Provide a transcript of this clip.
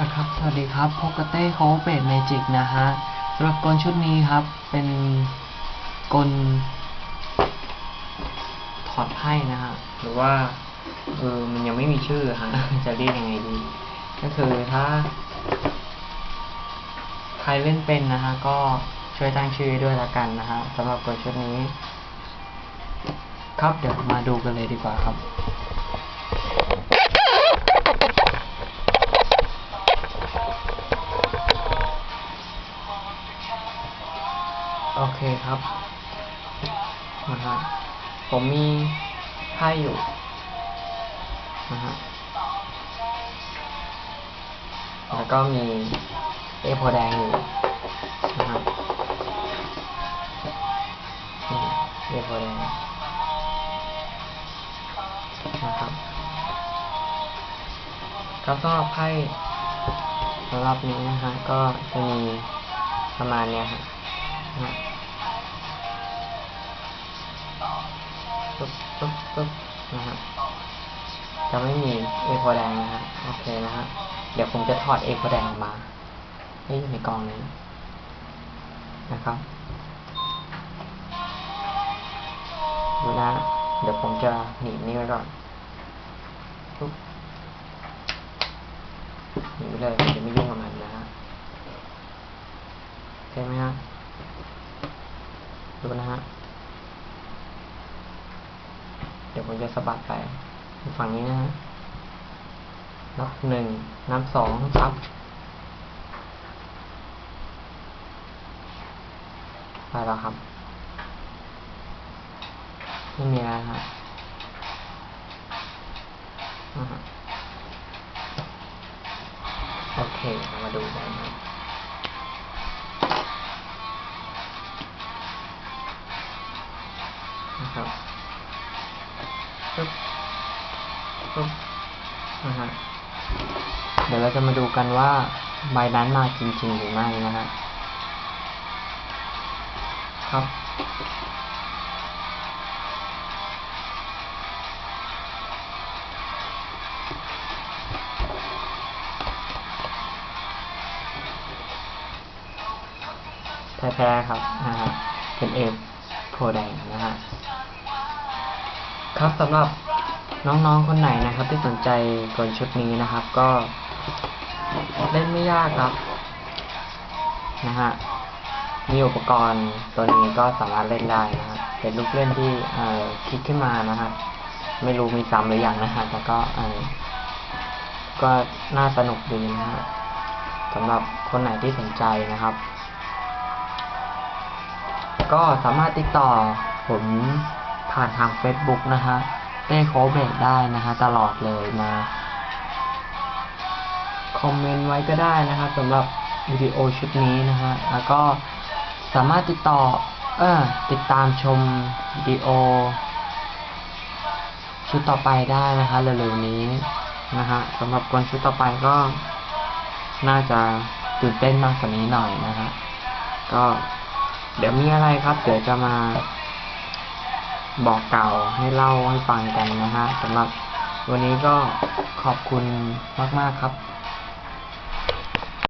นะครับ สวัสดีครับพบกับเต้โคเปดเมจิกนะฮะสำหรับกลชุดนี้ครับ เป็นกลถอดไพ่นะฮะ หรือว่า เออ มันยังไม่มีชื่อฮะ จะเรียกยังไงดี ก็คือถ้า ใครเล่นเป็นนะฮะ ก็ช่วยตั้งชื่อด้วยละกันนะฮะสำหรับกลชุดนี้ ครับ เดี๋ยวมาดูกันเลยดีกว่าครับ โอเคครับนะฮะผมมีไพ่อยู่นะฮะแล้วก็มีเอโพแดงอยู่นะฮะเอโพแดงนะครับครับสำหรับไพ่สำหรับนี้นะฮะก็จะมีประมาณเนี้ยฮะนะฮะ ปึ๊บปึ๊บปึ๊บนะฮะจะไม่มีเอโฟแดงนะฮะโอเคนะฮะเดี๋ยวผมจะถอดเอโฟแดงออกมาให้อยู่ในกล่องนี้นะครับดูนะเดี๋ยวผมจะหนีบนี่ไว้ก่อนปุ๊บหนีไปเลยผมจะไม่ยุ่งกับมันนะฮะโอเคไหมฮะ ดูนะฮะ เดี๋ยวผมจะสะบัดไปฝั่งนี้นะฮะ นับหนึ่ง นับสองครับไปแล้วครับ ไม่มีอะไรครับโอเค มาดูกันนะ นะครับปึ๊บปึ๊บนะฮะเดี๋ยวเราจะมาดูกันว่าใบนั้นมาจริงๆหรือไม่นะฮะครับแท้ๆครับนะฮะเป็นเอฟ โพแดงนะฮะครับสำหรับน้องๆคนไหนนะครับ ที่สนใจกลชุดนี้นะครับ ก็เล่นไม่ยากครับนะฮะมีอุปกรณ์ตัวนี้ก็สามารถเล่นได้นะครับเป็นลูกเล่นที่คิดขึ้นมานะฮะไม่รู้มีซ้ำหรือยังนะฮะแต่ก็ก็น่าสนุกดีนะฮะสำหรับคนไหนที่สนใจนะครับ ก็สามารถติดต่อผมผ่านทาง Facebook นะฮะเต้โคเบกได้นะฮะตลอดเลยมาคอมเมนต์ไว้ก็ได้นะครับสำหรับวิดีโอชุดนี้นะฮะแล้วก็สามารถติดต่อเออติดตามชมวิดีโอ ชุดต่อไปได้นะคะเร็วๆนี้นะฮะสำหรับคนชุดต่อไปก็น่าจะตื่นเต้นมากกว่านี้หน่อยนะฮะก็ เดี๋ยวมีอะไรครับ เดี๋ยวจะมาบอกเก่าให้เล่าให้ฟังกันนะฮะสำหรับวันนี้ก็ขอบคุณมาก ๆ ครับ